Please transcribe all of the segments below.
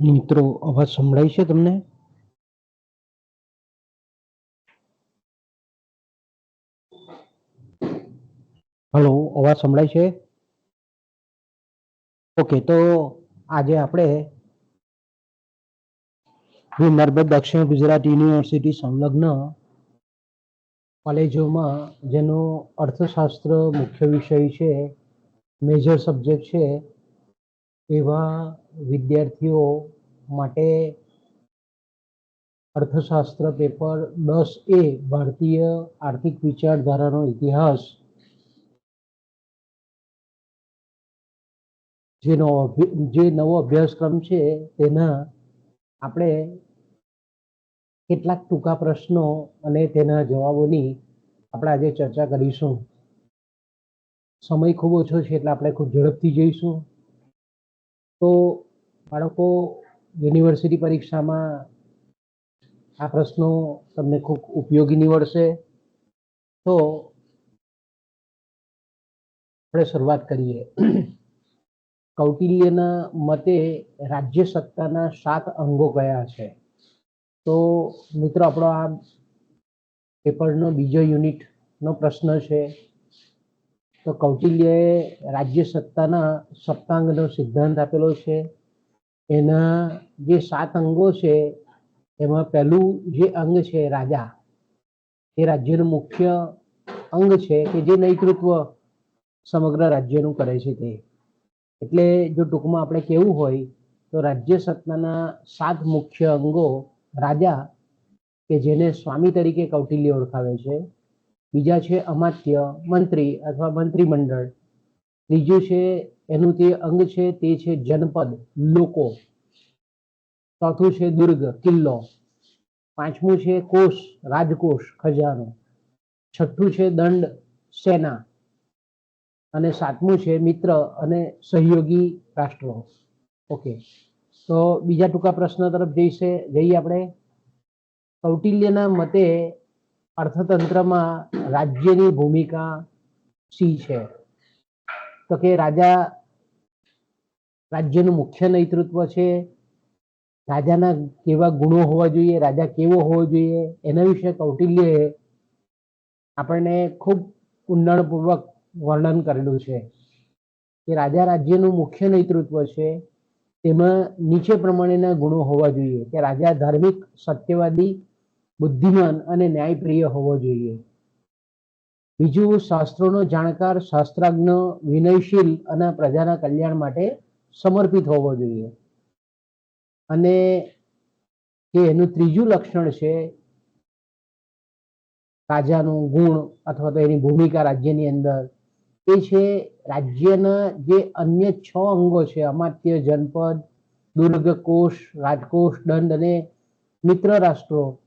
મિત્રો, અવાજ સંભળાય છે તમને? હલો, અવાજ સંભળાય છે? ઓકે, તો આજે આપણે વિનર્ભ દક્ષિણ ગુજરાત યુનિવર્સિટી સંલગ્ન કોલેજોમાં, જેનો અર્થશાસ્ત્ર મુખ્ય વિષય છે, મેજર સબ્જેક્ટ છે એવા વિદ્યાર્થીઓ માટે અર્થશાસ્ત્ર પેપર દસ એ ભારતીય આર્થિક વિચારધારાનો ઇતિહાસ જેનો જે નવો અભ્યાસક્રમ છે તેના આપણે કેટલાક ટૂંકા પ્રશ્નો અને તેના જવાબોની આપણે આજે ચર્ચા કરીશું. સમય ખૂબ ઓછો છે એટલે આપણે ખૂબ ઝડપથી જઈશું. તો બાળકો યુનિવર્સિટી પરીક્ષામાં આ પ્રશ્નો તમને ખૂબ ઉપયોગી નીવડશે. તો આપણે શરૂઆત કરીએ. કૌટિલ્યના મતે રાજ્ય સત્તાના સાત અંગો કયા છે? તો મિત્રો આપણો આ પેપરનો બીજો યુનિટનો પ્રશ્ન છે. તો કૌટિલ્યએ રાજ્ય સત્તાના સપ્તાંગનો સિદ્ધાંત આપેલો છે. એના જે સાત અંગો છે, એમાં પહેલું જે અંગ છે રાજા, એ રાજ્યનું મુખ્ય અંગ છે કે જે નૈતૃત્વ સમગ્ર રાજ્યનું કરે છે તે. એટલે જો ટૂંકમાં આપણે કેવું હોય, તો રાજ્ય સત્તાના સાત મુખ્ય અંગો રાજા, કે જેને સ્વામી તરીકે કૌટિલ્ય ઓળખાવે છે. બીજા છે અમાત્ય મંત્રી અથવા મંત્રીમંડળ. ત્રીજું છે એનું તે અંગ છે તે છે જનપદ, લોકો. ચોથું છે દુર્ગ, કિલ્લો. પાંચમું છે કોષ, રાજકોષ, ખજાનો. છઠ્ઠું છે દંડ, સેના. અને સાતમું છે મિત્ર અને સહયોગી રાષ્ટ્રો. ઓકે તો બીજા ટૂંકા પ્રશ્ન તરફ જઈશે. જઈએ આપણે. કૌટિલ્યના મતે અર્થતંત્રમાં રાજ્યની ભૂમિકા સી છે? તો કે રાજા રાજ્યનું મુખ્ય નેતૃત્વ છે, રાજાના કેવા ગુણો હોવા જોઈએ, રાજા કેવો હોવો જોઈએ, એના વિશે કૌટિલ્યએ આપણને ખૂબ ઊંડાણપૂર્વક વર્ણન કરેલું છે કે રાજા રાજ્યનું મુખ્ય નેતૃત્વ છે, તેમાં નીચે પ્રમાણેના ગુણો હોવા જોઈએ કે રાજા ધાર્મિક સત્યવાદી બુદ્ધિમાન અને ન્યાયપ્રિય હોવો જોઈએ. બીજું, શાસ્ત્રોનો જાણકાર, શાસ્ત્રાજ્ઞ, વિનયશીલ અને પ્રજાના કલ્યાણ માટે સમર્પિત હોવો જોઈએ. અને કે એનું ત્રીજું લક્ષણ છે, રાજાનું ગુણ અથવા તો એની ભૂમિકા રાજ્યની અંદર, એ છે રાજ્યના જે અન્ય છ અંગો છે, અમાત્ય, જનપદ દુર્ગ કોષ રાજકોષ દંડ અને મિત્ર રાષ્ટ્રો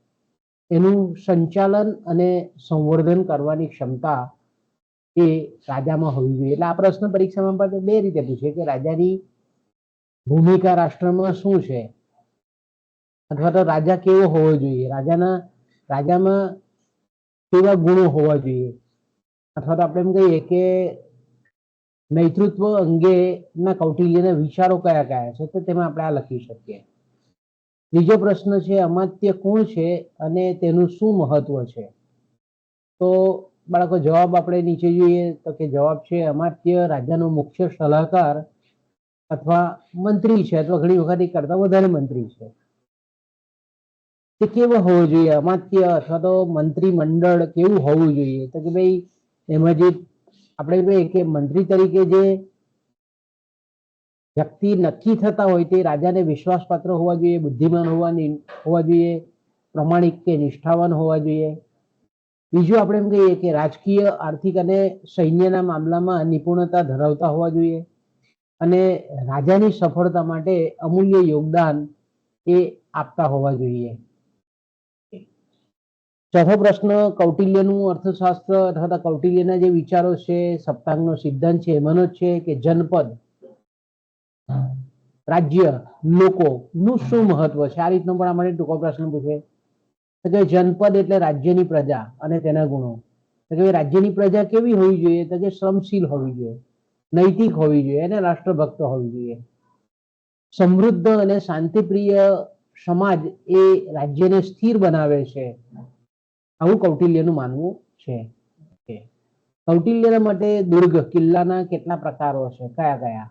એનું સંચાલન અને સંવર્ધન કરવાની ક્ષમતા એ રાજામાં હોવી જોઈએ. એટલે આ પ્રશ્ન પરીક્ષામાં પણ બે રીતે પૂછે કે રાજાની ભૂમિકા રાષ્ટ્રમાં શું છે? અથવા તો રાજા કેવો હોવો જોઈએ? રાજાના, રાજામાં કેવા ગુણો હોવા જોઈએ? અથવા તો આપણે એમ કહીએ કે નેતૃત્વ અંગેના કૌટિલ્યના વિચારો કયા કયા છે? તો તેમાં આપણે આ લખી શકીએ. બીજો પ્રશ્ન છે, અમાત્ય કોણ છે અને તેનું શું મહત્વ છે? તો બાળકો, જવાબ આપણે નીચે જોઈએ તો કે જવાબ છે, અમાત્ય રાજાનો મુખ્ય સલાહકાર અથવા મંત્રી છે અથવા ઘણી વખત કરતા વધારે મંત્રી છે. તે કેવો હોવો જોઈએ? અમાત્ય અથવા તો મંત્રી મંડળ કેવું હોવું જોઈએ? તો કે ભાઈ, એમાં જે આપણે કે મંત્રી તરીકે જે વ્યક્તિ નક્કી થતા હોય તે રાજાને વિશ્વાસપાત્ર હોવા જોઈએ, બુદ્ધિમાન હોવાની, હોવા જોઈએ, પ્રમાણિક કે નિષ્ઠાવાન હોવા જોઈએ. બીજું આપણે એમ કહીએ કે રાજકીય, આર્થિક અને સૈન્યના મામલામાં નિપુણતા ધરાવતા હોવા જોઈએ અને રાજાની સફળતા માટે અમૂલ્ય યોગદાન એ આપતા હોવા જોઈએ. ચોથો પ્રશ્ન, કૌટિલ્યનું અર્થશાસ્ત્ર અથવા કૌટિલ્યના જે વિચારો છે, સપ્તાંગનો સિદ્ધાંત છે, એમાંનો છે કે જનપદ રાજ્ય લોકો નું શું મહત્વ છે? આ રીતનો પણ અમારે ટૂંકો પ્રશ્ન પૂછે. કે જનપદ એટલે રાજ્યની પ્રજા અને તેના ગુણો. કે રાજ્યની પ્રજા કેવી હોવી જોઈએ? તો કે શ્રમશીલ હોવી જોઈએ, નૈતિક હોવી જોઈએ અને રાષ્ટ્રભક્ત હોવી જોઈએ. સમૃદ્ધ અને શાંતિપ્રિય સમાજ એ રાજ્યને સ્થિર બનાવે છે. આવું કૌટિલ્યનું માનવું છે. કૌટિલ્યના માટે દુર્ગ, કિલ્લાના કેટલા પ્રકારો છે? કયા કયા?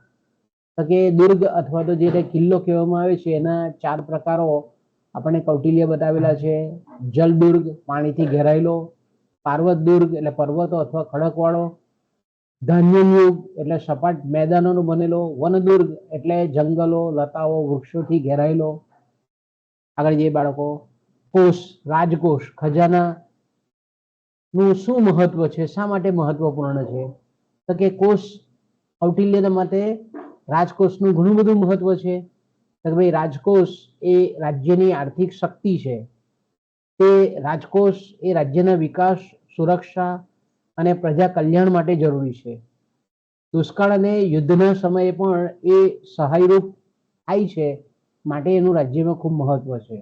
તો કે દુર્ગ અથવા તો જે કિલ્લો કહેવામાં આવે છે, એના ચાર પ્રકારો આપણને કૌટિલ્ય બતાવેલા છે. જલદુર્ગ પાણીથી ઘેરાયેલો. પાર્વત દુર્ગ એટલે પર્વતો અથવા ખડકવાળો. ધાન્યયુગ એટલે સપાટ મેદાનોનો બનેલો. વનદુર્ગ એટલે જંગલો, લતાઓ, વૃક્ષોથી ઘેરાયેલો. આગળ જઈએ બાળકો. કોષ, રાજકોષ ખજાના નું શું મહત્વ છે? શા માટે મહત્વપૂર્ણ છે? તો કે કોષ કૌટિલ્યના માટે રાજકોષનું ઘણું બધું મહત્વ છે. કે ભાઈ રાજકોષ એ રાજ્યની આર્થિક શક્તિ છે. તે રાજકોષ એ રાજ્યના વિકાસ, સુરક્ષા અને પ્રજા કલ્યાણ માટે જરૂરી છે. દુષ્કાળ અને યુદ્ધના સમયે પણ એ સહાયરૂપ થાય છે માટે એનું રાજ્યમાં ખૂબ મહત્વ છે.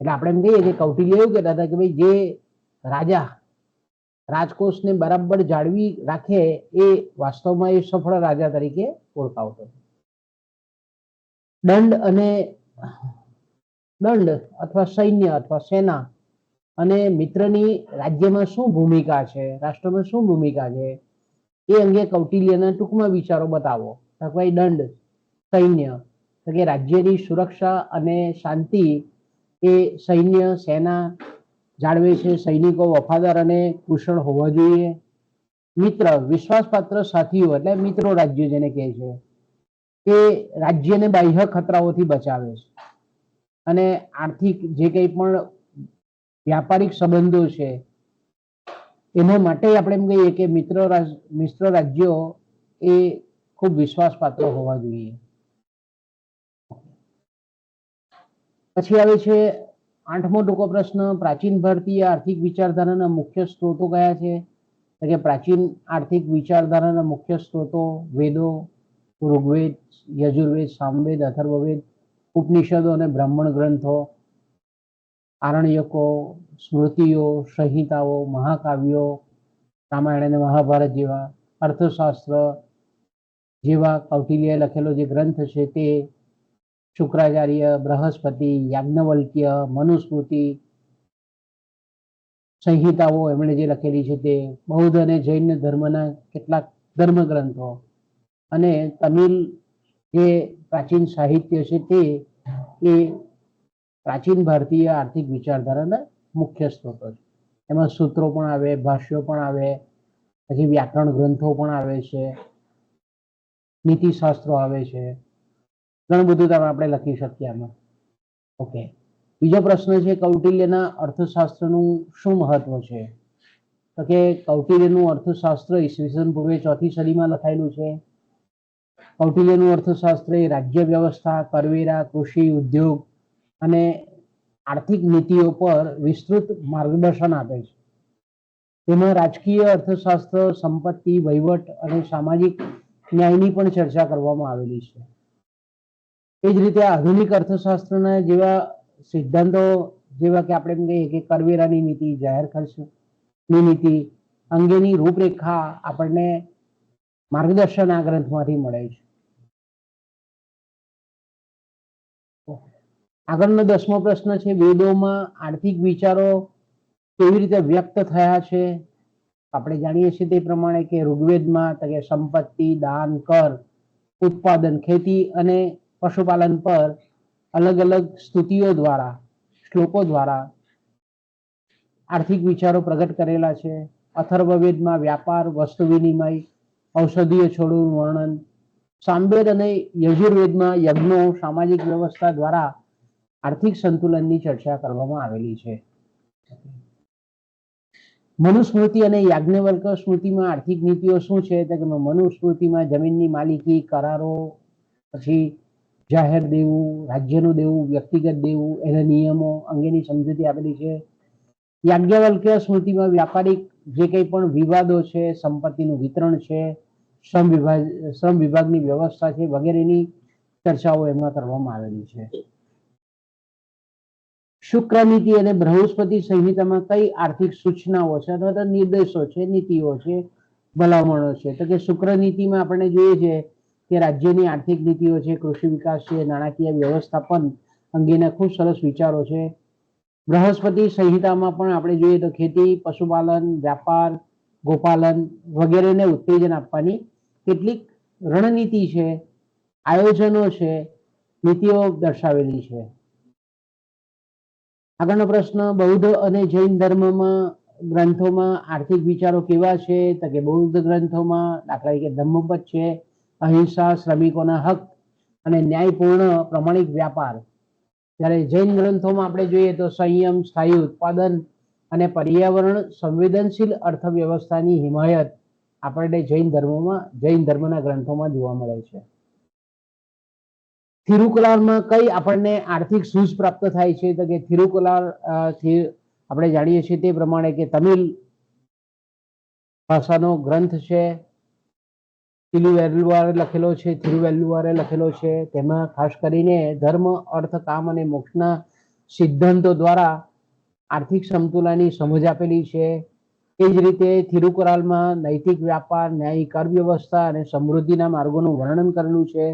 એટલે આપણે એમ કહીએ કે કૌટિલ્ય એવું કહેતા હતા કે ભાઈ જે રાજા રાજકોષને બરાબર જાળવી રાખે એ વાસ્તવમાં એ સફળ રાજા તરીકે ઓળખાવતો દંડ અને દંડ અથવા સૈન્ય અથવા સેના અને મિત્રની રાજ્યમાં શું ભૂમિકા છે, રાષ્ટ્રમાં શું ભૂમિકા છે, એ અંગે કૌટિલ્યના ટૂંકમાં વિચારો બતાવો. ભાઈ દંડ, સૈન્ય, તો કે રાજ્યની સુરક્ષા અને શાંતિ એ સૈન્ય, સેના જાળવે છે, સૈનિકો, વફાદાર અને કુશળ હોવા જોઈએ. મિત્ર, વિશ્વાસપાત્ર સાથીઓ, એટલે મિત્રો રાજ્ય જેને કહે છે તે રાજ્યને બાહ્ય ખતરાઓથી બચાવે છે. અને આર્થિક જે કંઈ પણ વ્યાપારિક સંબંધો છે, એના માટે આપણે એમ કહીએ કે મિત્ર મિત્ર રાજ્યો એ ખૂબ વિશ્વાસપાત્ર હોવા જોઈએ. પછી આવે છે આઠમો ટૂંકો પ્રશ્ન, પ્રાચીન ભારતીય આર્થિક વિચારધારાના મુખ્ય સ્ત્રોતો કયા છે? કે પ્રાચીન આર્થિક વિચારધારાના મુખ્ય સ્ત્રોતો વેદો, ઋગ્વેદ, યજુર્વેદ, સામવેદ, અથર્વવેદ, ઉપનિષદો અને બ્રાહ્મણ ગ્રંથો, આરણ્યકો, સ્મૃતિઓ, સંહિતાઓ, મહાકાવ્યો, રામાયણ અને મહાભારત જેવા અર્થશાસ્ત્ર જેવા કૌટિલ્યએ લખેલો જે ગ્રંથ છે તે શુક્રાચાર્ય, બૃહસ્પતિ, યાજ્ઞવલ્ક્ય, મનુસ્મૃતિ સંહિતાઓ એમણે જે લખેલી છે તે બૌદ્ધ અને જૈન ધર્મના કેટલાક ધર્મ ગ્રંથો અને તમિલ જે પ્રાચીન સાહિત્ય છે તે એ પ્રાચીન ભારતીય આર્થિક વિચારધારાના મુખ્ય સ્ત્રોતો છે. એમાં સૂત્રો પણ આવે, ભાષ્યો પણ આવે, પછી વ્યાકરણ ગ્રંથો પણ આવે છે, નીતિશાસ્ત્રો આવે છે. ઘણું બધું તમે આપણે લખી શકીએ આમાં. ઓકે. બીજો પ્રશ્ન છે, કૌટિલ્યના અર્થશાસ્ત્રનું શું મહત્વ છે? તો કે કૌટિલ્યનું અર્થશાસ્ત્ર ઈસવીસન પૂર્વે ચોથી સદીમાં લખાયેલું છે. કૌટિલ્યનું અર્થશાસ્ત્ર એ રાજ્ય વ્યવસ્થા, કરવેરા, કૃષિ, ઉદ્યોગ અને આર્થિક નીતિઓ પર વિસ્તૃત માર્ગદર્શન આપે છે. તેમાં રાજકીય અર્થશાસ્ત્ર, સંપત્તિ, વહીવટ અને સામાજિક ન્યાયની પણ ચર્ચા કરવામાં આવેલી છે. એ જ રીતે આધુનિક અર્થશાસ્ત્રના જેવા સિદ્ધાંતો જેવા કે આપણે એમ કહીએ કે કરવેરાની નીતિ જાહેર ખર્ચની નીતિ અંગેની રૂપરેખા આપણને માર્ગદર્શન આ ગ્રંથમાંથી મળે છે. આગળનો દસમો પ્રશ્ન છે, વેદોમાં આર્થિક વિચારો કેવી રીતે વ્યક્ત થયા છે? આપણે જાણીએ છીએ તે પ્રમાણે કે ઋગ્વેદમાં સંપત્તિ, દાન, કર, ઉત્પાદન, ખેતી અને પશુપાલન પર અલગ અલગ સ્તુતિઓ દ્વારા, શ્લોકો દ્વારા આર્થિક વિચારો પ્રગટ કરેલા છે. અથર્વવેદમાં વ્યાપાર, વસ્તુ વિનિમય, ઔષધીય છોડનું વર્ણન સામવેદ અને યજુર્વેદમાં યજ્ઞો, સામાજિક વ્યવસ્થા દ્વારા આર્થિક સંતુલનની ચર્ચા કરવામાં આવેલી છે. મનુસ્મૃતિ અને યાજ્ઞવર્ક સ્મૃતિમાં આર્થિક નીતિઓ શું છે? તો કે મનુસ્મૃતિમાં જમીનની માલિકી, કરારો, પછી જાહેર દેવું, રાજ્યનું દેવું, વ્યક્તિગત દેવું, એના નિયમો અંગેની સમજૂતી આપેલી છે. યાજ્ઞવલ્ક્ય સ્મૃતિમાં વ્યાપારિક જે કંઈ પણ વિવાદો છે, સંપત્તિનું વિતરણ છે, શ્રમ વિભાગ, શ્રમ વિભાગની વ્યવસ્થા છે વગેરેની ચર્ચાઓ એમાં કરવામાં આવેલી છે. શુક્ર નીતિ અને બૃહસ્પતિ સંહિતામાં કઈ આર્થિક સૂચનાઓ છે અથવા તો નિર્દેશો છે, નીતિઓ છે, ભલામણો છે? તો કે શુક્ર નીતિમાં આપણે જોઈએ છે કે રાજ્યની આર્થિક નીતિઓ છે, કૃષિ વિકાસ છે, નાણાકીય વ્યવસ્થાપન અંગેના ખૂબ સરસ વિચારો છે. બૃહસ્પતિ સંહિતામાં પણ આપણે જોઈએ તો ખેતી, પશુપાલન, વ્યાપાર, ગોપાલન વગેરેને ઉત્તેજન આપવાની કેટલીક રણનીતિ છે, આયોજનો છે, નીતિઓ દર્શાવેલી છે. આગળનો પ્રશ્ન, બૌદ્ધ અને જૈન ધર્મમાં, ગ્રંથોમાં આર્થિક વિચારો કેવા છે? તો કે બૌદ્ધ ગ્રંથોમાં દાખલા તરીકે ધમ્મપદ છે અહિંસા શ્રમિકોના હક અને ન્યાયપૂર્ણ પ્રમાણિક વ્યાપાર. જ્યારે જૈન ગ્રંથોમાં આપણે જોઈએ તો સંયમ, સ્થાયી ઉત્પાદન અને પર્યાવરણ, સંવેદનશીલ અર્થવ્યવસ્થાની હિમાયત આપણને જૈન ધર્મોમાં, જૈન ધર્મના ગ્રંથોમાં જોવા મળે છે. થિરુકુલારમાં કઈ આપણને આર્થિક સૂઝ પ્રાપ્ત થાય છે? તો કે થિરુકુલાર આપણે જાણીએ છીએ તે પ્રમાણે કે તમિલ ભાષાનો ગ્રંથ છે. તિરુવેલ્લુવારે લખેલો છે થિરુવેલ્લુવારે લખેલો છે. તેમાં ખાસ કરીને ધર્મ, અર્થ, કામ અને મોક્ષના સિદ્ધાંતો દ્વારા આર્થિક સમતુલાની સમજ આપેલી છે. એ જ રીતે થિરુકરાલમાં નૈતિક વ્યાપાર ન્યાયી કર વ્યવસ્થા અને સમૃદ્ધિના માર્ગોનું વર્ણન કરેલું છે.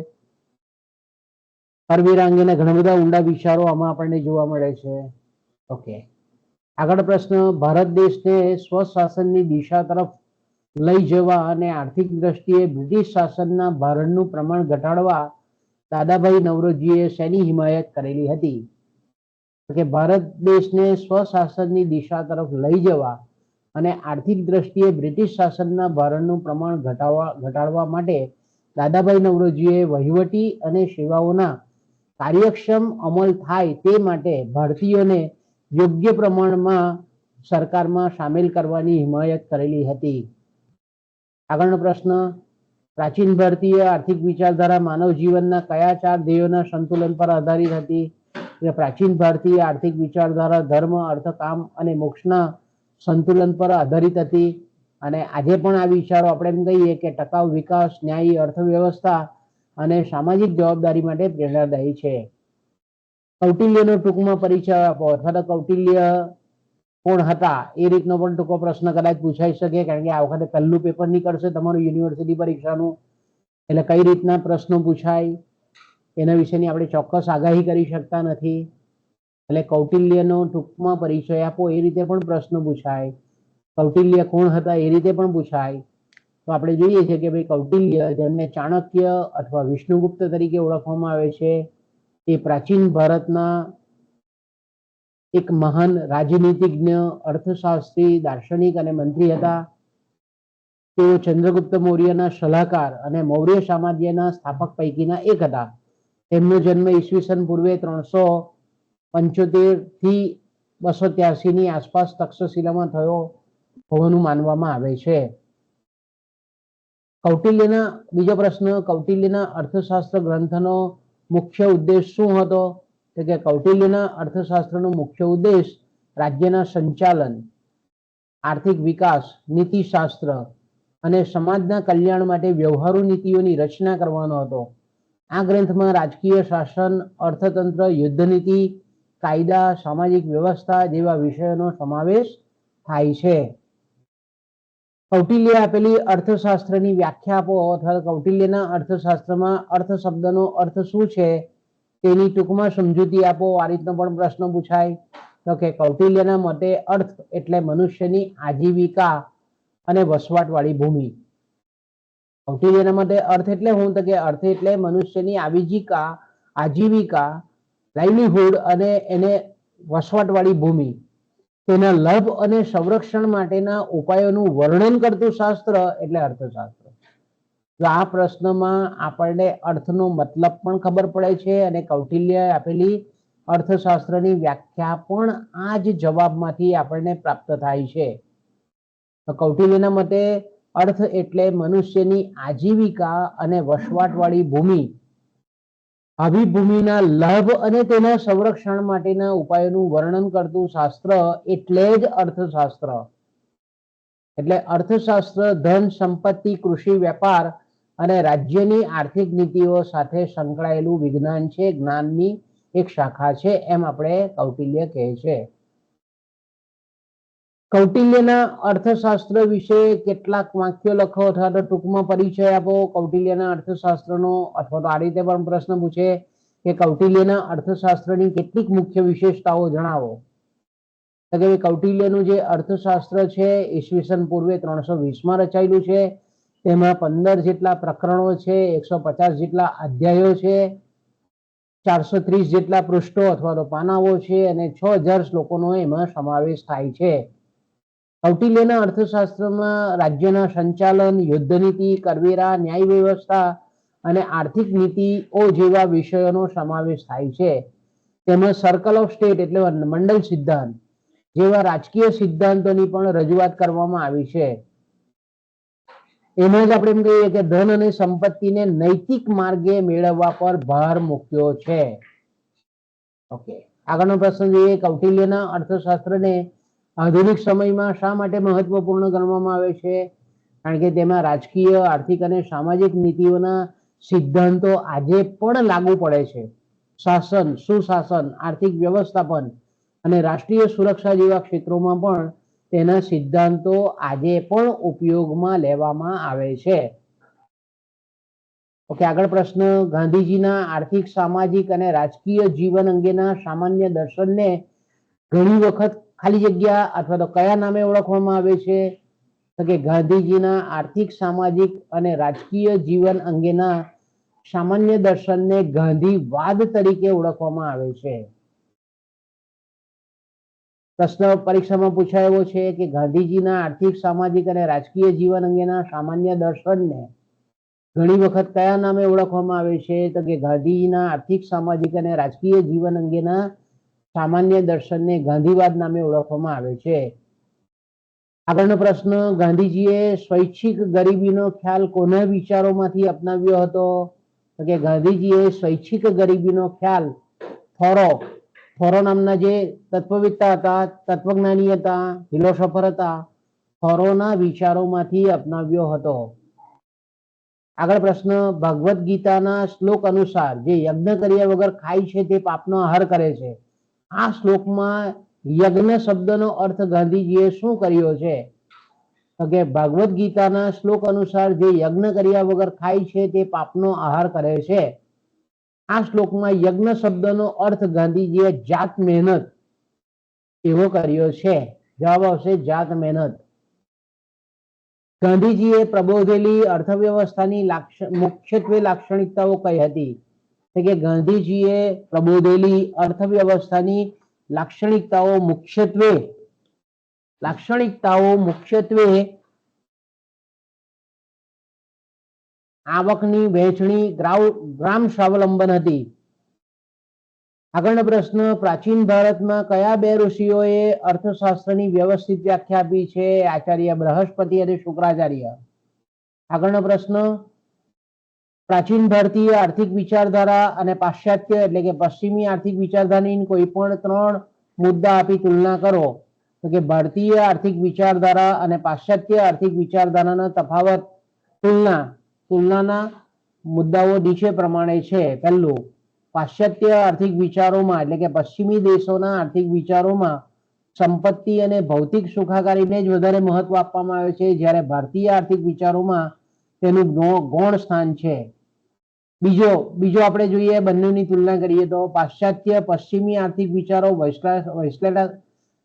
કરવેરા અંગેના ઘણા બધા ઊંડા વિચારો આમાં આપણને જોવા મળે છે. ઓકે આગળ પ્રશ્ન, ભારત દેશને સ્વશાસનની દિશા તરફ લઈ જવા અને આર્થિક દ્રષ્ટિએ બ્રિટિશ શાસનના ભારણનું પ્રમાણ ઘટાડવા દાદાભાઈ નવરોજીએ શેની હિમાયત કરેલી હતી? કે ભારત દેશને સ્વશાસનની દિશા તરફ લઈ જવા અને આર્થિક દ્રષ્ટિએ બ્રિટિશ શાસનના ભારણનું પ્રમાણ ઘટાડવા ઘટાડવા માટે દાદાભાઈ નવરોજીએ વહીવટી અને સેવાઓના કાર્યક્ષમ અમલ થાય તે માટે ભારતીયોને યોગ્ય પ્રમાણમાં સરકારમાં સામેલ કરવાની હિમાયત કરેલી હતી. આગળનો પ્રશ્ન, પ્રાચીન ભારતીય આર્થિક વિચારધારા માનવ જીવનના કયા ચાર ધ્યેયોના સંતુલન પર આધારિત હતી? પ્રાચીન ભારતીય આર્થિક વિચારધારા, ધર્મ અર્થ કામ અને મોક્ષના સંતુલન પર આધારિત હતી. અને આજે પણ આ વિચારો આપણે એમ કહીએ કે ટકાઉ વિકાસ, ન્યાયી અર્થવ્યવસ્થા અને સામાજિક જવાબદારી માટે પ્રેરણાદાયી છે. કૌટિલ્યનો ટૂંકમાં પરિચય આપો અથવા તો કૌટિલ્ય કોણ હતા. એ રીતનો પણ ટૂંકો પ્રશ્ન કદાચ પૂછાઈ શકે, કારણ કે આ વખતે પહેલું પેપર નીકળશે તમારું યુનિવર્સિટી પરીક્ષાનું. એટલે કઈ રીતના પ્રશ્નો પૂછાય, એના વિશેની આપણે ચોક્કસ આગાહી કરી શકતા નથી. એટલે કૌટિલ્યનો ટૂંકમાં પરિચય આપો, એ રીતે પણ પ્રશ્ન પૂછાય. કૌટિલ્ય કોણ હતા, એ રીતે પણ પૂછાય. તો આપણે જોઈએ છીએ કે ભાઈ કૌટિલ્ય જેમને ચાણક્ય અથવા વિષ્ણુગુપ્ત તરીકે ઓળખવામાં આવે છે, એ પ્રાચીન ભારતના એક મહાન રાજનીતિજ્ઞ, અર્થશાસ્ત્રી, દાર્શનિક અને મંત્રી હતા. તેઓ ચંદ્રગુપ્ત મૌર્યના સલાહકાર અને મૌર્ય સામ્રાજ્યના સ્થાપક પૈકીના એક હતા. તેમનો જન્મ ઈસવીસન પૂર્વે ત્રણસો પંચોતેરથી બસો ત્યાસી ની આસપાસ તક્ષશિલામાં થયો હોવાનું માનવામાં આવે છે. કૌટિલ્યના, બીજો પ્રશ્ન, કૌટિલ્યના અર્થશાસ્ત્ર ગ્રંથનો મુખ્ય ઉદ્દેશ શું હતો? તો કે કૌટિલ્યના અર્થશાસ્ત્રનો મુખ્ય ઉદ્દેશ રાજ્યના સંચાલન, આર્થિક વિકાસ, નીતિશાસ્ત્ર અને સમાજના કલ્યાણ માટે વ્યવહારુ નીતિઓની રચના કરવાનો હતો. આ ગ્રંથમાં રાજકીય શાસન, અર્થતંત્ર યુદ્ધ નીતિ કાયદા, સામાજિક વ્યવસ્થા જેવા વિષયોનો સમાવેશ થાય છે. કૌટિલ્ય આપેલી અર્થશાસ્ત્રની વ્યાખ્યા આપો અથવા કૌટિલ્યના અર્થશાસ્ત્રમાં અર્થ શબ્દનો અર્થ શું છે? તેની ટૂંકમાં સમજૂતી આપો, આ રીતનો પણ પ્રશ્ન પૂછાય. તો કે કૌટિલ્યના મતે અર્થ એટલે મનુષ્યની આજીવિકા અને વસવાટવાળી ભૂમિ. કૌટિલ્યના મતે અર્થ એટલે શું તો કે અર્થ એટલે મનુષ્યની આજીવિકા આજીવિકા લાઇવલીહુડ અને એને વસવાટવાળી ભૂમિ. તેના લાભ અને સંરક્ષણ માટેના ઉપાયોનું વર્ણન કરતું શાસ્ત્ર એટલે અર્થશાસ્ત્ર. તો આ પ્રશ્નમાં આપણને અર્થનો મતલબ પણ ખબર પડે છે અને કૌટિલ્ય આપેલી અર્થશાસ્ત્રની વ્યાખ્યા પણ આ જ જવાબમાંથી આપણને પ્રાપ્ત થાય છે. તો કૌટિલ્યના મતે અર્થ એટલે મનુષ્યની આજીવિકા અને વસવાટવાળી ભૂમિ. ભૂમિના લાભ અને તેના સંરક્ષણ માટેના ઉપાયોનું વર્ણન કરતું શાસ્ત્ર એટલે જ અર્થશાસ્ત્ર. એટલે અર્થશાસ્ત્ર, ધન, સંપત્તિ, કૃષિ, વેપાર અને રાજ્યની આર્થિક નીતિઓ સાથે સંકળાયેલું વિજ્ઞાન છે, જ્ઞાનની એક શાખા છે, એમ આપણે કૌટિલ્ય કહે છે. કૌટિલ્યના અર્થશાસ્ત્ર વિશે કેટલાક વાક્યો લખો અથવા તો ટૂંકમાં પરિચય આપો. કૌટિલ્યના અર્થશાસ્ત્રનો અથવા તો આ રીતે પણ પ્રશ્ન પૂછે કે કૌટિલ્યના અર્થશાસ્ત્રની કેટલીક મુખ્ય વિશેષતાઓ જણાવો. કે કૌટિલ્યનું જે અર્થશાસ્ત્ર છે, ઈસવીસન પૂર્વે ત્રણસો વીસમાં રચાયેલું છે. તેમાં પંદર જેટલા પ્રકરણો છે, એકસો પચાસ જેટલા અધ્યાયો છે, ચારસો ત્રીસ જેટલા પૃષ્ઠો અથવા તો પાનાઓ છે અને છ હજાર શ્લોકોનો એમાં સમાવેશ થાય છે. કૌટિલ્યના અર્થશાસ્ત્રમાં રાજ્યના સંચાલન યુદ્ધ નીતિ કરવેરા, ન્યાય વ્યવસ્થા અને આર્થિક નીતિઓ જેવા વિષયોનો સમાવેશ થાય છે. તેમાં સર્કલ ઓફ સ્ટેટ એટલે મંડળ સિદ્ધાંત જેવા રાજકીય સિદ્ધાંતોની પણ રજૂઆત કરવામાં આવી છે. એમાં જ આપણે એમ કહીએ કે ધન અને સંપત્તિને નૈતિક માર્ગે મેળવવા પર ભાર મૂક્યો છે. ઓકે. આગળનો પ્રશ્ન જોઈએ, કૌટિલ્યના અર્થશાસ્ત્રને આધુનિક સમયમાં શા માટે મહત્વપૂર્ણ ગણવામાં આવે છે? કારણ કે તેમાં રાજકીય, આર્થિક અને સામાજિક નીતિઓના સિદ્ધાંતો આજે પણ લાગુ પડે છે. શાસન, સુશાસન, આર્થિક વ્યવસ્થાપન અને રાષ્ટ્રીય સુરક્ષા જેવા ક્ષેત્રોમાં પણ તેના સિદ્ધાંતો આજે પણ ઉપયોગમાં લેવામાં આવે છે. ઓકે, આગળ પ્રશ્ન. ગાંધીજીના આર્થિક, સામાજિક અને રાજકીય જીવન અંગેના સામાન્ય દર્શનને ઘણી વખત ખાલી જગ્યા અથવા તો કયા નામે ઓળખવામાં આવે છે? તો કે ગાંધીજીના આર્થિક, સામાજિક અને રાજકીય જીવન અંગેના સામાન્ય દર્શનને ગાંધીવાદ તરીકે ઓળખવામાં આવે છે. પ્રશ્ન પરીક્ષામાં પૂછાયો છે કે ગાંધીજીના આર્થિક, સામાજિક અને રાજકીય જીવન અંગેના સામાન્ય દર્શનને ઘણી વખત કયા નામે ઓળખવામાં આવે છે? તો કે ગાંધીજીના આર્થિક, સામાજિક અને રાજકીય જીવન અંગેના સામાન્ય દર્શનને ગાંધીવાદ નામે ઓળખવામાં આવે છે. આગળનો પ્રશ્ન, ગાંધીજીએ સ્વૈચ્છિક ગરીબીનો ખ્યાલ કોના વિચારોમાંથી અપનાવ્યો હતો? તો કે ગાંધીજીએ સ્વૈચ્છિક ગરીબીનો ખ્યાલ થોરો થોરો નામના જે તત્વવેત્તા હતા, તત્વજ્ઞાની હતા ફિલોસોફર હતા ફોરોના વિચારોમાંથી અપનાવ્યો હતો. આગળ પ્રશ્ન, ભગવદ્ ગીતાના શ્લોક અનુસાર જે યજ્ઞ કર્યા વગર ખાય છે તે પાપનો આહાર કરે છે. આ શ્લોકમાં યજ્ઞ શબ્દનો અર્થ ગાંધીજીએ શું કર્યો છે? તો કે ભગવદ્ ગીતાના શ્લોક અનુસાર જે યજ્ઞ કર્યા વગર ખાય છે તે પાપનો આહાર કરે છે. આ શ્લોકમાં યજ્ઞ શબ્દનો અર્થ ગાંધીજીએ જાત મહેનત એવો કર્યો છે. જવાબ આવશે જાત મહેનત. ગાંધીજીએ પ્રબોધેલી અર્થવ્યવસ્થાની મુખ્યત્વે લાક્ષણિકતાઓ કઈ હતી? કે ગાંધીજીએ પ્રબોધેલી અર્થવ્યવસ્થાની લાક્ષણિકતાઓ મુખ્યત્વે લાક્ષણિકતાઓ મુખ્યત્વે આવકની વહેંચણી ગ્રામ સ્વાવલંબન હતી. આગળનો પ્રશ્ન, પ્રાચીન ભારતમાં કયા બે ઋષિઓએ અર્થશાસ્ત્રની વ્યવસ્થિત વ્યાખ્યા આપી છે? આચાર્ય બૃહસ્પતિ અને શુક્રાચાર્ય. આગળનો પ્રશ્ન, પ્રાચીન ભારતીય આર્થિક વિચારધારા અને પાશ્ચાત્ય એટલે કે પશ્ચિમી આર્થિક વિચારધારાની કોઈ પણ ત્રણ મુદ્દા આપી તુલના કરો. તો કે ભારતીય આર્થિક વિચારધારા અને પાશ્ચાત્ય આર્થિક વિચારધારાના તફાવત તુલના. તુલનાના મુદ્દાઓ નીચે પ્રમાણે છે. પહેલું, પાશ્ચાત્ય આર્થિક વિચારોમાં, એટલે કે પશ્ચિમી દેશોના આર્થિક વિચારોમાં સંપત્તિ અને ભૌતિક સુખાકારીને જ વધારે મહત્વ આપવામાં આવે છે. જ્યારે ભારતીય આર્થિક વિચારોમાં તેનું ગૌણ સ્થાન છે. બીજો બીજો આપણે જોઈએ બંનેની તુલના કરીએ તો પાશ્ચાત્ય પશ્ચિમી આર્થિક વિચારો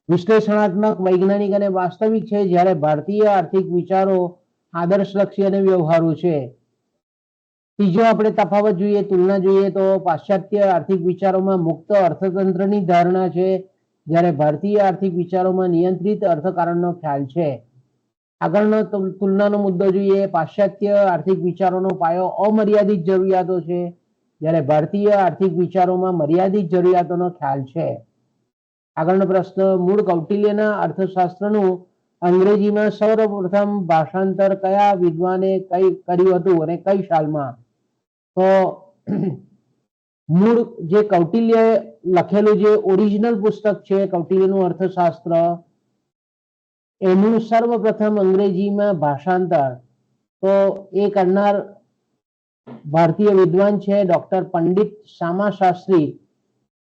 વિશ્લેષણાત્મક, વૈજ્ઞાનિક અને વાસ્તવિક છે. જ્યારે ભારતીય આર્થિક વિચારો આદર્શલક્ષી અને વ્યવહારુ છે. ત્રીજો આપણે તફાવત જોઈએ, તુલના જોઈએ તો પાશ્ચાત્ય આર્થિક વિચારોમાં મુક્ત અર્થતંત્રની ધારણા છે, જ્યારે ભારતીય આર્થિક વિચારોમાં નિયંત્રિત અર્થકારણનો ખ્યાલ છે. આગળનો તુલનાનો મુદ્દો જોઈએ, પાશ્ચાત્ય આર્થિક વિચારોનો પાયો અમર્યાદિત જરૂરિયાતો છે, જ્યારે ભારતીય આર્થિક વિચારોમાં મર્યાદિત જરૂરિયાતોનો ખ્યાલ છે. આગળનો પ્રશ્ન, મૂળ કૌટિલ્યના અર્થશાસ્ત્રનું અંગ્રેજીમાં સર્વપ્રથમ ભાષાંતર કયા વિદ્વાને કઈ કર્યું હતું અને કઈ સાલમાં? તો મૂળ જે કૌટિલ્ય લખેલું જે ઓરિજિનલ પુસ્તક છે, કૌટિલ્યનું અર્થશાસ્ત્ર, એનું સર્વપ્રથમ અંગ્રેજીમાં ભાષાંતર, તો એ કરનાર ભારતીય વિદ્વાન છે ડોક્ટર પંડિત શામા શાસ્ત્રી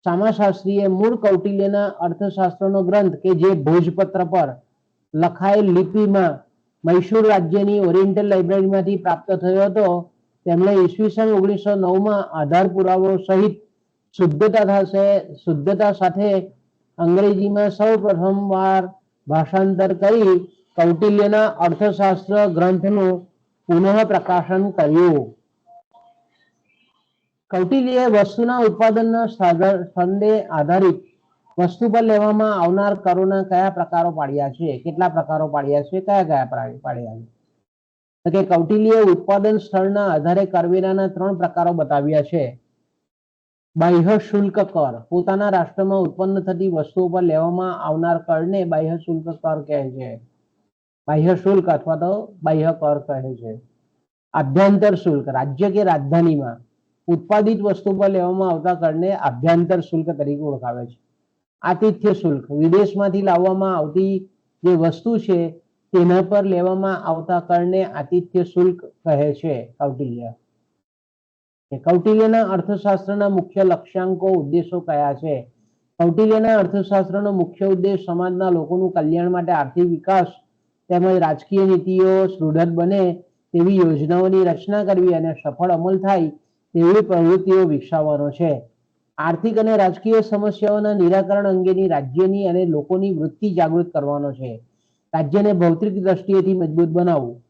શામા શાસ્ત્રીએ મૂળ કૌટિલ્યના અર્થશાસ્ત્રનો ગ્રંથ કે જે ભોજપત્ર પર લખાયેલ લિપિમાં મૈસૂર રાજ્યની ઓરિએન્ટલ લાઇબ્રેરીમાંથી પ્રાપ્ત થયો હતો. તેમણે ઈસવીસન ઓગણીસો નવમાં આધાર પુરાવો સહિત શુદ્ધતા થશે શુદ્ધતા સાથે અંગ્રેજીમાં સૌ પ્રથમવાર ભાષાંતર કરી કૌટિલ્યના અર્થશાસ્ત્ર ગ્રંથનું પુનઃ પ્રકાશન કર્યું. કૌટિલ્ય વસ્તુના ઉત્પાદનના સંદે આધારિત વસ્તુ પર લેવામાં આવનાર કરોના કયા પ્રકારો પાડ્યા છે? કેટલા પ્રકારો પાડ્યા છે? કયા કયા પાડ્યા છે? તો કે કૌટિલ્ય ઉત્પાદન સ્થળના આધારે કરવેરાના ત્રણ પ્રકારો બતાવ્યા છે. બાહ્ય શુલ્ક કર. પોતાના રાષ્ટ્રમાં ઉત્પન્ન થતી વસ્તુઓ પર લેવામાં આવનાર કરને બાહ્ય શુલ્ક કર કહે છે. બાહ્ય શુલ્ક અથવા તો બાહ્ય કર કહે છે. આભ્યંતર શુલ્ક. રાજ્ય કે રાજધાનીમાં ઉત્પાદિત વસ્તુ પર લેવામાં આવતા કરને આભ્યંતર શુલ્ક તરીકે ઓળખાવે છે. આતિથ્ય શુલ્ક. વિદેશમાંથી લાવવામાં આવતી જે વસ્તુ છે, તેના પર લેવામાં આવતા કરને આતિથ્ય શુલ્ક કહે છે કૌટિલ્ય. કૌટિલ્યના અર્થશાસ્ત્રના મુખ્ય લક્ષ્યાંકો, ઉદ્દેશો કયા છે? કૌટિલ્યના અર્થશાસ્ત્રનો મુખ્ય ઉદ્દેશ સમાજના લોકોનું કલ્યાણ માટે આર્થિક વિકાસ, તેમજ રાજકીય નીતિઓ સુદૃઢ બને તેવી યોજનાઓની રચના કરવી અને સફળ અમલ થાય તેવી પ્રવૃત્તિઓ વિકસાવવાનો છે. આર્થિક અને રાજકીય સમસ્યાઓના નિરાકરણ અંગેની રાજ્યની અને લોકોની વૃત્તિ જાગૃત કરવાનો છે. રાજ્યને ભૌતિક દ્રષ્ટિએથી મજબૂત બનાવવું.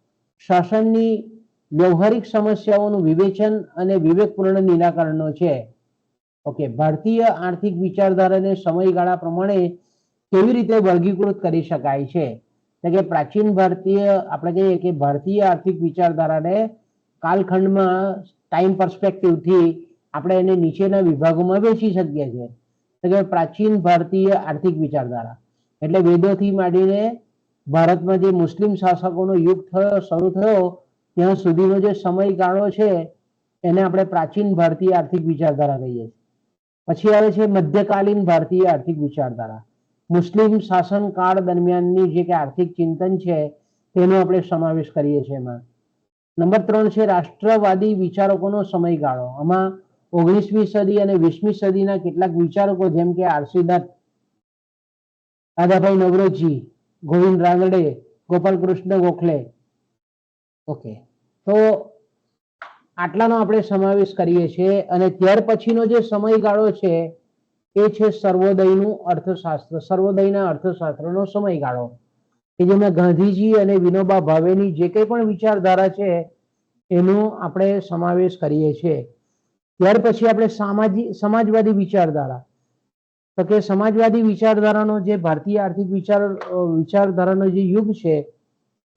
શાસનની વ્યવહારિક સમસ્યાઓનું વિવેચન અને વિવેકપૂર્ણ નિરાકરણનો છે. ઓકે, ભારતીય આર્થિક વિચારધારાને સમયગાળા પ્રમાણે કેવી રીતે વર્ગીકૃત કરી શકાય છે? કે પ્રાચીન ભારતીય, આપણે કહીએ કે ભારતીય આર્થિક વિચારધારાને કાલખંડમાં ટાઈમ પર્સપેક્ટિવથી આપણે એને નીચેના વિભાગોમાં વેચી શકીએ છીએ. પ્રાચીન ભારતીય આર્થિક વિચારધારા. એટલે વેદોથી માંડીને ભારતમાં જે મુસ્લિમ શાસકોનો યુગ થયો, શરૂ થયો, ત્યાં સુધીનો જે સમયગાળો છે, એને આપણે પ્રાચીન ભારતીય આર્થિક વિચારધારા કહીએ પછી આવે છે મધ્યકાલીન ભારતીય આર્થિક વિચારધારા. મુસ્લિમ શાસનકાળ દરમિયાનની જે કે આર્થિક ચિંતન છે, તેનો આપણે સમાવેશ કરીએ છીએ એમાં. નંબર ત્રણ છે રાષ્ટ્રવાદી વિચારકોનો સમયગાળો. આમાં ઓગણીસમી સદી અને વીસમી સદીના કેટલાક વિચારકો, જેમ કે R C Dutt Dadabhai Naoroji, Govind Ranade Gopal Krishna Gokhale. Okay. તો આટલાનો આપણે સમાવેશ કરીએ છીએ અને ત્યાર પછીનો જે સમયગાળો છે એ છે સર્વોદયનું અર્થશાસ્ત્ર, સર્વોદયના અર્થશાસ્ત્રનો સમયગાળો, કે જેમાં ગાંધીજી અને વિનોબા ભાવેની જે કંઈ પણ વિચારધારા છે એનો આપણે સમાવેશ કરીએ છીએ. ત્યાર પછી આપણે સામાજિક સમાજવાદી વિચારધારા. તો કે સમાજવાદી વિચારધારાનો જે ભારતીય આર્થિક વિચાર વિચારધારાનો જે યુગ છે,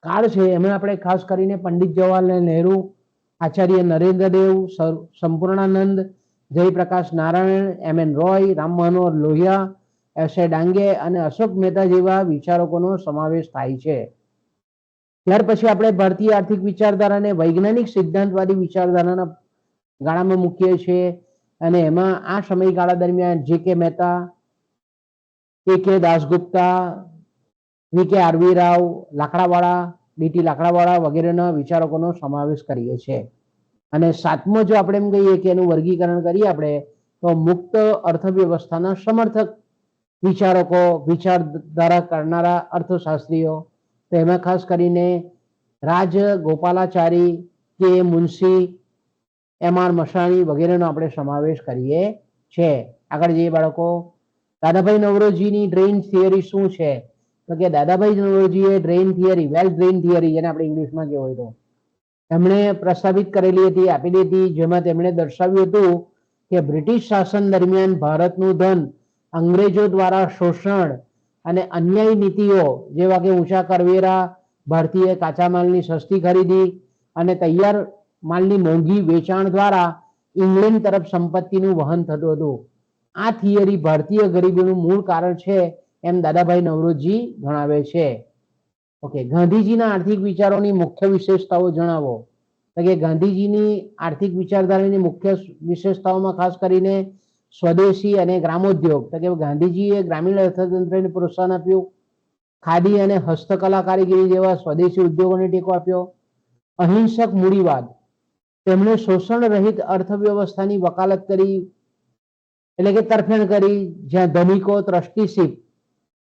કાળ છે, એમાં આપણે ખાસ કરીને Pandit Jawaharlal Nehru, Acharya Narendra Dev Sampurnanand, Jayaprakash Narayan, M N Roy, Ram Manohar Lohia, S A Dange અને અશોક મહેતા જેવા વિચારકોનો સમાવેશ થાય છે. ત્યાર પછી આપણે ભારતીય આર્થિક વિચારધારાને વૈજ્ઞાનિક સિદ્ધાંતવાદી વિચારધારાના ગાળામાં મૂકીએ છીએ અને એમાં આ સમયગાળા દરમિયાન જે કે મહેતા એ K Dasgupta V K R V Rao Lakdawala, D T Lakdawala વગેરેના વિચારકોનો સમાવેશ કરીએ છીએ. અને સાતમો જો આપણે એમ કહીએ કે એનું વર્ગીકરણ કરીએ આપણે, તો મુક્ત અર્થવ્યવસ્થાના સમર્થક વિચારકો, વિચારધારા કરનારા અર્થશાસ્ત્રીઓ, તો એમાં ખાસ કરીને રાજ ગોપાલાચારી, કે મુનશી એમ મસાણી વગેરેનો આપણે સમાવેશ કરીએ છે આગળ જઈએ બાળકો. દાદાભાઈ નવરોજીની ડ્રેઇન થિયરી શું છે? તો કે Dadabhai નવરોજીએ drain theory, well drain theory જેને આપણે ઇંગ્લિશમાં કહેવાય તો. એમણે પ્રસ્તાવિત કરેલી હતી આપેલી હતી, જેમાં તેમણે દર્શાવ્યું હતું કે બ્રિટિશ શાસન દરમિયાન ભારતનું ધન અંગ્રેજો દ્વારા શોષણ અને અન્યાય નીતિઓ જેવા કે ઊંચા કરવેરા, ભારતીય કાચા માલની સસ્તી ખરીદી અને તૈયાર માલની મોંઘી વેચાણ દ્વારા ઇંગ્લેન્ડ તરફ સંપત્તિનું વહન થતું હતું. આ થિયરી ભારતીય ગરીબીનું મૂળ કારણ છે એમ દાદાભાઈ નવરોજી જણાવે છે. ઓકે, ગાંધીજીના આર્થિક વિચારોની મુખ્ય વિશેષતાઓ જણાવો. તો કે ગાંધીજીની આર્થિક વિચારધારાની મુખ્ય વિશેષતાઓમાં ખાસ કરીને સ્વદેશી અને ગ્રામોદ્યોગ. તો કે ગાંધીજીએ ગ્રામીણ અર્થતંત્રને પ્રોત્સાહન આપ્યું. ખાદી અને હસ્તકલા કારીગરી જેવા સ્વદેશી ઉદ્યોગોને ટેકો આપ્યો. અહિંસક મૂડીવાદ. તેમણે શોષણ રહિત અર્થવ્યવસ્થાની વકાલત કરી, એટલે કે તરફેણ કરી, જ્યાં ધનિકો ટ્રસ્ટીશીપ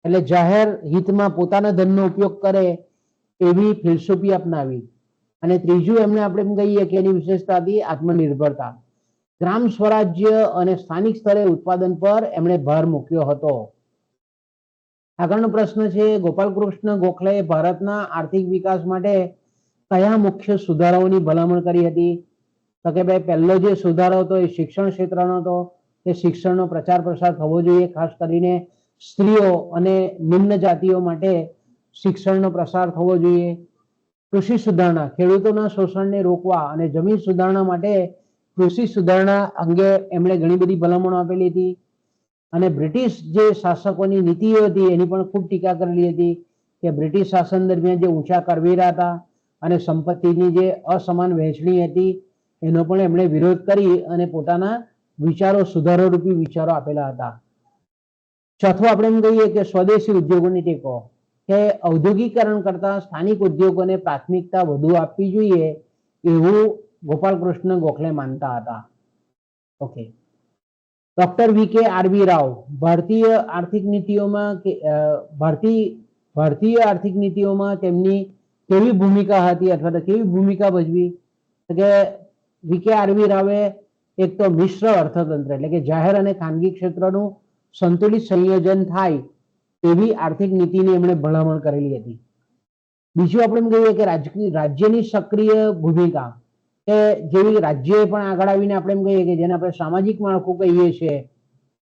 એટલે જાહેર હિતમાં પોતાના ધનનો ઉપયોગ કરે એવી ફિલસૂફી અપનાવી. અને ત્રીજું એમને આપણે એમ કહીએ કે એની વિશેષતા હતી આત્મનિર્ભરતા. ગ્રામ સ્વરાજ્ય અને સ્થાનિક સ્તરે ઉત્પાદન પર એમણે ભાર મૂક્યો હતો. આગળનો પ્રશ્ન છે, ગોપાલકૃષ્ણ ગોખલેએ ભારતના આર્થિક વિકાસ માટે કયા મુખ્ય સુધારાઓની ભલામણ કરી હતી? તો કે ભાઈ, પહેલો જે સુધારો હતો એ શિક્ષણ ક્ષેત્રનો હતો. કે શિક્ષણનો પ્રચાર પ્રસાર થવો જોઈએ, ખાસ કરીને સ્ત્રીઓ અને નિમ્ન જાતિઓ માટે શિક્ષણનો પ્રસાર થવો જોઈએ. કૃષિ સુધારણા, ખેડૂતોના શોષણને રોકવા અને જમીન સુધારણા માટે કૃષિ સુધારણા અંગે એમણે ઘણી બધી ભલામણો આપેલી હતી. અને બ્રિટિશ જે શાસકોની નીતિઓ હતી એની પણ ખૂબ ટીકા કરેલી હતી કે બ્રિટિશ શાસન દરમિયાન જે ઊંચા કરવેરા હતા અને સંપત્તિની જે અસમાન વહેંચણી હતી, એનો પણ એમણે વિરોધ કરી અને પોતાના વિચારો સુધારો રૂપી વિચારો આપેલા હતા. ચોથું આપણે એમ કહીએ કે સ્વદેશી ઉદ્યોગોની ટેકો. કે ઔદ્યોગિકરણ કરતા સ્થાનિક ઉદ્યોગોને પ્રાથમિકતા વધુ આપવી જોઈએ એવું ગોપાલકૃષ્ણ ગોખલે માનતા હતા. Okay. Doctor V K R V Rao, ભારતીય આર્થિક નીતિઓમાં કે ભારતીય ભારતીય આર્થિક નીતિઓમાં તેમની કેવી ભૂમિકા હતી અથવા તો કેવી ભૂમિકા ભજવી? કે વીકે આરવી રાવે એક તો મિશ્ર અર્થતંત્ર, એટલે કે જાહેર અને ખાનગી ક્ષેત્રનું સંતુલિત સંયોજન થાય એવી આર્થિક નીતિની એમણે ભલામણ કરેલી હતી. બીજું આપણે એમ કહીએ કે રાજકીય, રાજ્યની સક્રિય ભૂમિકા, કે જેવી રાજ્યએ પણ આગળ આવીને આપણે એમ કહીએ કે જેને આપણે સામાજિક માળખું કહીએ છીએ,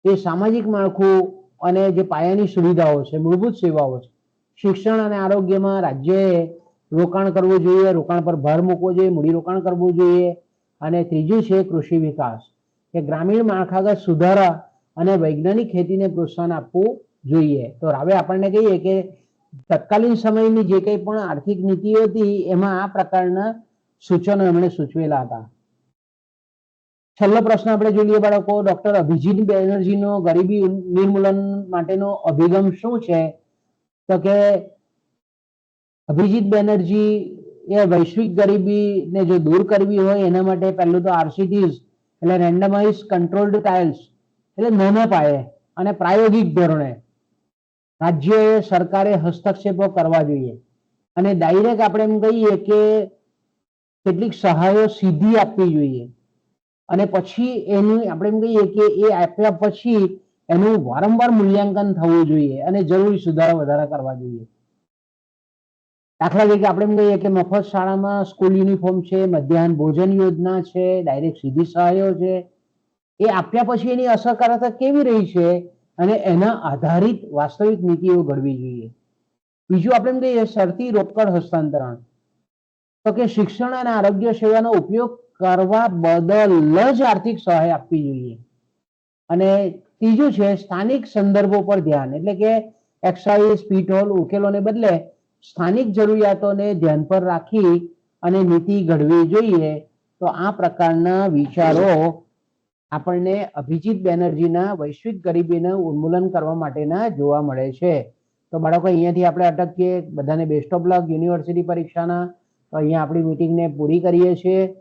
એ સામાજિક માળખું અને જે પાયાની સુવિધાઓ છે, મૂળભૂત સેવાઓ છે, શિક્ષણ અને આરોગ્યમાં રાજ્યએ રોકાણ કરવું જોઈએ, રોકાણ પર ભાર મૂકવો જોઈએ, મૂડીરોકાણ કરવું જોઈએ. અને ત્રીજું છે કૃષિ વિકાસ, કે ગ્રામીણ માળખાગત સુધારા અને વૈજ્ઞાનિક ખેતીને પ્રોત્સાહન આપવું જોઈએ. તો હવે આપણને કહીએ કે તત્કાલીન સમયની જે કંઈ પણ આર્થિક નીતિઓ હતી, એમાં આ પ્રકારના સૂચનો એમણે સૂચવેલા હતા. છેલ્લો પ્રશ્ન આપણે જોઈ લઈએ બાળકો, ડોક્ટર અભિજીત બેનર્જીનો ગરીબી નિર્મૂલન માટેનો અભિગમ શું છે? તો કે અભિજીત બેનર્જી એ વૈશ્વિક ગરીબીને જો દૂર કરવી હોય એના માટે પહેલું તો આરસીટીઝ, એટલે રેન્ડમાઇઝ કંટ્રોલ્ડ ટ્રાયલ્સ એટલે નાના પાયે અને પ્રાયોગિક ધોરણે રાજ્યોએ સરકારે હસ્તક્ષેપો કરવા જોઈએ. અને ડાયરેક્ટ આપણે એમ કહીએ કે કેટલીક સહાયો સીધી આપવી જોઈએ. અને પછી એનું આપણે એમ કહીએ કે એ આપ્યા પછી એનું વારંવાર મૂલ્યાંકન થવું જોઈએ અને જરૂરી સુધારા વધારા કરવા જોઈએ. દાખલા તરીકે આપણે એમ કહીએ કે મફત શાળામાં સ્કૂલ યુનિફોર્મ છે, મધ્યાહન ભોજન યોજના છે ડાયરેક્ટ સીધી સહાયો છે. એ આપ્યા પછી એની અસરકારકતા કેવી રહી છે? અને એના આધારિત વાસ્તવિક નીતિઓ ઘડવી જોઈએ. બીજું આપણે એમ કહીએ શરતી રોકડ હસ્તાંતરણ. તો કે શિક્ષણ અને આરોગ્ય સેવાનો ઉપયોગ કરવા બદલ જ આર્થિક સહાય આપવી જોઈએ. અને ત્રીજું છે સ્થાનિક સંદર્ભો પર ધ્યાન. એટલે કે એક્સાઇઝ પીટોલ ઉકેલોને બદલે સ્થાનિક જરૂરિયાતોને ધ્યાન પર રાખી અને નીતિ ઘડવી જોઈએ, તો આ પ્રકારના વિચારો આપણને અભિજીત બેનર્જીના વૈશ્વિક ગરીબીનું ઉન્મૂલન કરવા માટેના જોવા મળે છે. તો બાળકો, અહીંયાથી આપણે અટકીએ. બધાને બેસ્ટ ઓફ લક યુનિવર્સિટી પરીક્ષાના. તો અહીંયા આપણી મિટિંગને પૂરી કરીએ છીએ.